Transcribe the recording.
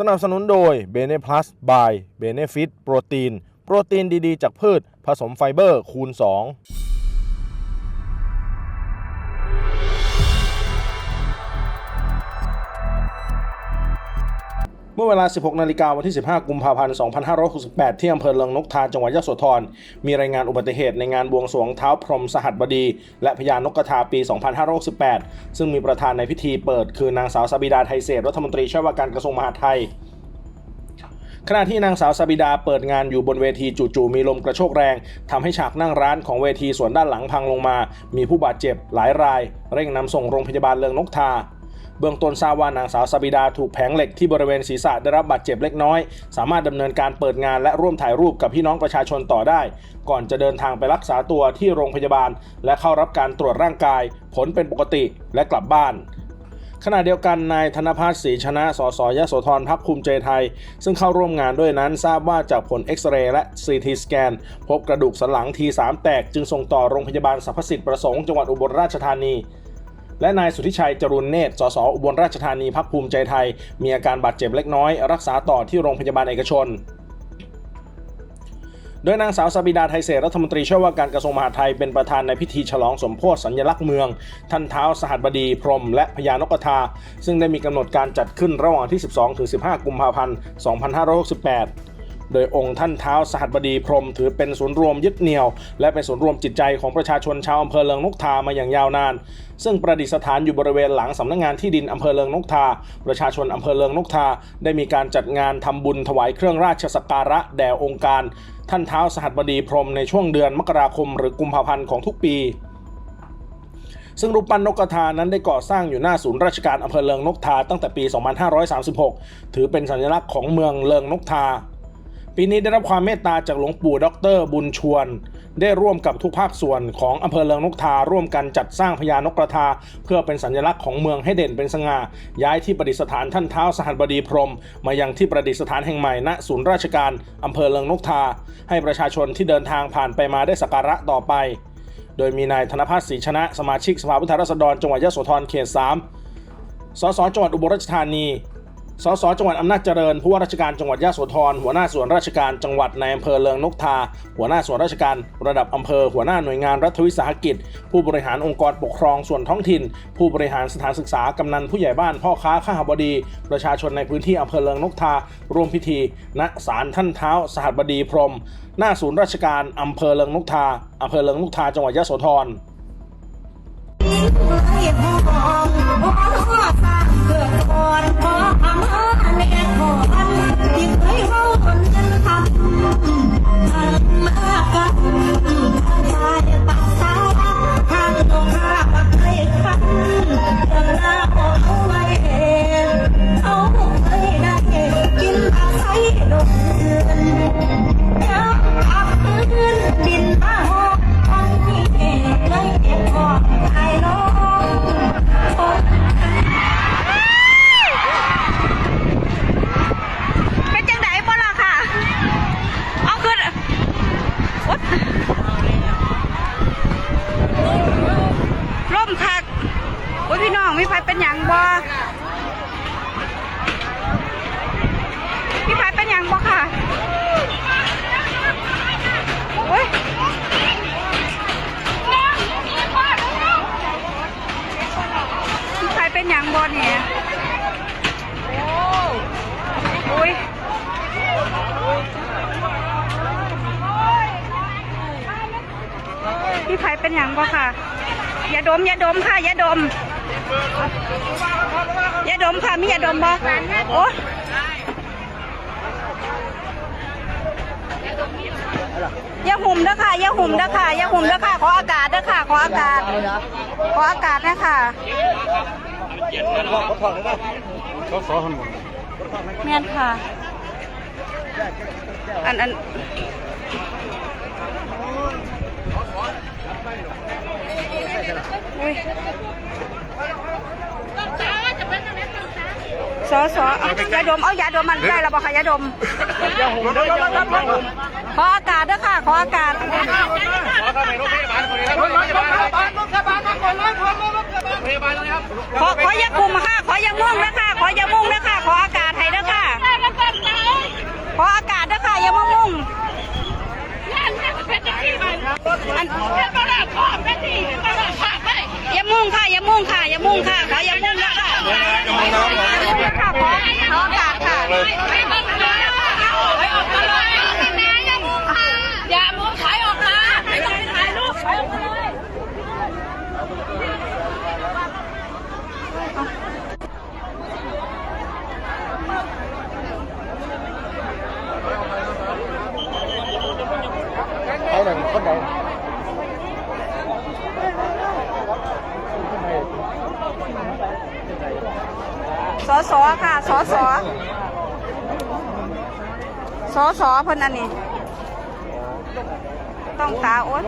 สนับสนุนโดย b e n e Plus by Benefit โปรตีน โปรตีนดี ๆ จากพืช ผสมไฟเบอร์คูณ 2 เมื่อเวลา 16 นาฬิกาวันที่ 15 กุมภาพันธ์ 2568 ที่อำเภอเลิงนกทาจังหวัดยะโสธร มีรายงานอุบัติเหตุในงานบวงสรวงเท้าพรหมสหัสบดี และพญานกกระทาปี 2568 ซึ่งมีประธานในพิธีเปิดคือนางสาวสบิดาไทยเศษรัฐมนตรีช่วยว่าการกระทรวงมหาดไทยขณะที่นางสาวสบิดาเปิดงานอยู่บนเวทีจู่ๆมีลมกระโชกแรงทำให้ฉากนั่งร้านของเวทีส่วนด้านหลังพังลงมา มีผู้บาดเจ็บหลายราย เร่งนำส่งโรงพยาบาลเลิงนกทา เบื้องต้นทราบว่านางสาวสบิดาถูกแผงเหล็กที่บริเวณศีรษะได้รับบาดเจ็บเล็กน้อย สามารถดำเนินการเปิดงานและร่วมถ่ายรูปกับพี่น้องประชาชนต่อได้ ก่อนจะเดินทางไปรักษาตัวที่โรงพยาบาล และเข้ารับการตรวจร่างกาย ผลเป็นปกติและกลับบ้านขณะเดียวกันนายธนพัฒน์ศรีชนะ สสยโสธรพักภูมิใจไทย ซึ่งเข้าร่วมงานด้วยนั้นทราบว่าจากผลเอ็กซเรย์และ CT สแกน พบกระดูกสันหลัง T3 แตกจึงส่งต่อโรงพยาบาลสรรพสิทธิ์ประสงค์จังหวัดอุบลราชธานี และนายสุทธิชัยจรุนเนตร สสอุบลราชธานีพักภูมิใจไทย มีอาการบาดเจ็บเล็กน้อย รักษาต่อที่โรงพยาบาลเอกชน โดยนางสาวสบิดาไทยเศษรัฐมนตรีช่วยว่าการกระทรวงมหาดไทยเป็นประธานในพิธีฉลองสมโพธิสัญลักษณ์เมือง ท่านเท้าสหัสบดีพรหมและพญานกกระทา ซึ่งได้มีกำหนดการจัดขึ้นระหว่างที่ 12-15 กุมภาพันธ์ 2568 โดยองค์ท่านเท้าสหัสบดีพรมถือเป็นศูนย์รวมยึดเหนี่ยว และเป็นศูนย์รวมจิตใจของประชาชนชาวอำเภอเลิงนกทามาอย่างยาวนาน ซึ่งประดิษฐานอยู่บริเวณหลังสำนักงานที่ดินอำเภอเลิงนกทา ประชาชนอำเภอเลิงนกทา ได้มีการจัดงานทำบุญถวายเครื่องราชสักการะแด่องค์การ ท่านเท้าสหัสบดีพรมในช่วงเดือนมกราคม หรือกุมภาพันธ์ของทุกปีซึ่งรูปปั้นนกกระทานั้นได้ก่อสร้างอยู่หน้าศูนย์ราชการอำเภอเลิงนกทาตั้งแต่ปี 2536 ถือเป็นสัญลักษณ์ของเมืองเลิงนกทา ปีนี้ได้รับความเมตตาจากหลวงปู่ดอกเตอรบุญชวน ได้ร่วมกับทุกภาคส่วนของอำเภอเลิงนกทาร่วมกันจัดสร้างพญานกกระทา เพื่อเป็นสัญลักษณ์ของเมืองให้เด่นเป็นสง่าย้ายที่ประดิษฐานท่านเท้าสหัสบดีพรม มายังที่ประดิษฐานแห่งใหม่ณศูนย์ราชการอำเภอเลิงนกทา ให้ประชาชนที่เดินทางผ่านไปมาได้สักการะต่อไป โดยมีนายธนพัฒน์ศรีชนะ สมาชิกสภาผู้แทนราษฎรจังหวัดยะโสธรเขต 3สสจังหวัดอุบลราชธานี สสจังหวัดอำนาจเจริญผู้ว่าราชการจังหวัดยะโสธรหัวหน้าส่วนราชการจังหวัดในอำเภอเลิงนกทา หัวหน้าส่วนราชการระดับอำเภอ หัวหน้าหน่วยงานรัฐวิสาหกิจ ผู้บริหารองค์กรปกครองส่วนท้องถิ่น ผู้บริหารสถานศึกษากำนันผู้ใหญ่บ้านพ่อค้าข้าหบดี ประชาชนในพื้นที่อำเภอเลิงนกทาร่วมพิธีณศาลท่านเท้า สหัสบดีพรหมหน้าศูนย์ราชการอำเภอเลิงนกทาอำเภอเลิงนกทาจังหวัดยะโสธร อ้ยพี่น้องมีไฟเป็นหยังบ่พี่ไฟเป็นหยังบ่ค่ะโอ้ยพี่ไฟเป็นหยังบ่เนี่ยโอ้ยพี่ไผ่เป็นอย่างบ่ค่ะ อย่าดม อย่าดมค่ะ อย่าดม ย่าดมค่ะมีอย่าดมบ่โอ้อย่าหุ่มเด้อค่ะอย่าหุ่มเด้อค่ะอย่าหุ่มเด้อค่ะขออากาศเด้อค่ะขออากาศ ขออากาศนะค่ะแม่นค่ะ อันอันอุ้ย สอสอเอายาดม เอายาดมมันได้แล้บอกค่ะยาดมขออากาศด้วยค่ะ ขออากาศขอขอยาคุมค่ะ ขอยาม่วงนะค่ะ ขอยาม่วงนะค่ะ ขออากาศให้ด้วยค่ะขออากาศด้วยค่ะยาม่วงอันาดพ่อ อย่ามุ่งค่ะอย่ามุ่งค่ะอย่ามุ่งค่ะขออย่ามุ่งนะคะ สอสค่ะสอสอสอสอเพิ่นอันนี้ ต้องตาโอ๊ย